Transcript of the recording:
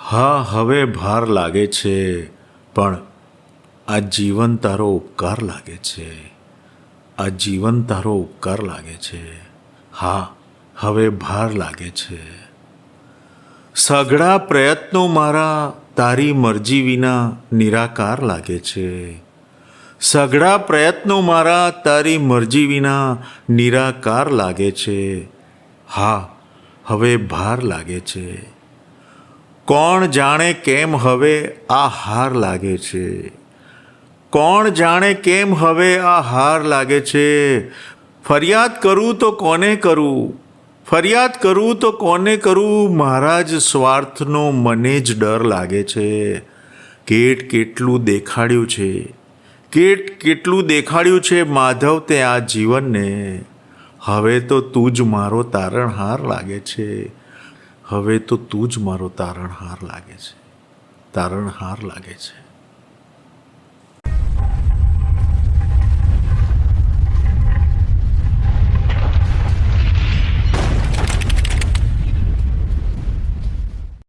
હા, હવે ભાર લાગે છે, પણ આ જીવન તારો ઉપકાર લાગે છે. આ જીવન તારો ઉપકાર લાગે છે. હા, હવે ભાર લાગે છે. સઘળા પ્રયત્નો મારા તારી મરજી વિના નિરાકાર લાગે છે. સઘળા પ્રયત્નો મારા તારી મરજી વિના નિરાકાર લાગે છે. હા, હવે ભાર લાગે છે. કોણ જાણે કેમ હવે આ હાર લાગે છે? કોણ જાણે કેમ હવે આ હાર લાગે છે? ફરિયાદ કરું તો કોને કરું? ફરિયાદ કરું તો કોને કરું? મારા જ સ્વાર્થનો મને જ ડર લાગે છે. કેટ કેટલું દેખાડ્યું છે? કેટ કેટલું દેખાડ્યું છે માધવ તે આ જીવનને? હવે તો તું જ મારો તારણહાર લાગે છે. હવે તો તું જ મારો તારણહાર લાગે છે. તારણહાર લાગે છે.